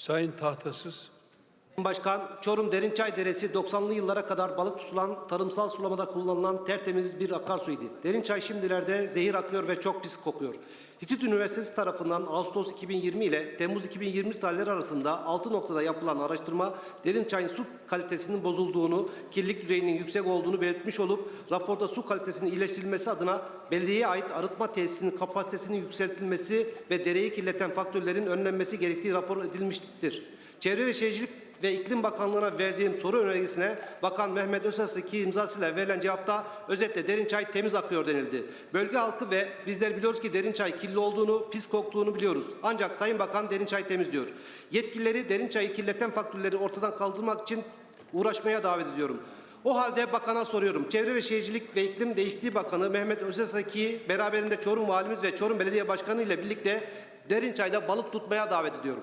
Sayın Tahtasız. Başkan, Çorum Derinçay Deresi 90'lı yıllara kadar balık tutulan, tarımsal sulamada kullanılan tertemiz bir akarsuydu. Derinçay şimdilerde zehir akıyor ve çok pis kokuyor. Hitit Üniversitesi tarafından Ağustos 2020 ile Temmuz 2020 tarihleri arasında 6 noktada yapılan araştırma Derinçay'ın su kalitesinin bozulduğunu, kirlilik düzeyinin yüksek olduğunu belirtmiş olup raporda su kalitesinin iyileştirilmesi adına belediyeye ait arıtma tesisinin kapasitesinin yükseltilmesi ve dereyi kirleten faktörlerin önlenmesi gerektiği rapor edilmiştir. Çevre ve Şehircilik ve İklim Bakanlığı'na verdiğim soru önergesine Bakan Mehmet Özasıki imzasıyla verilen cevapta özetle Derinçay temiz akıyor denildi. Bölge halkı ve bizler biliyoruz ki Derinçay kirli olduğunu, pis koktuğunu biliyoruz. Ancak Sayın Bakan Derinçay temiz diyor. Yetkilileri Derinçay'ı kirleten faktörleri ortadan kaldırmak için uğraşmaya davet ediyorum. O halde bakana soruyorum. Çevre ve Şehircilik ve İklim Değişikliği Bakanı Mehmet Özesaki beraberinde Çorum Valimiz ve Çorum Belediye Başkanı ile birlikte Derinçay'da balık tutmaya davet ediyorum.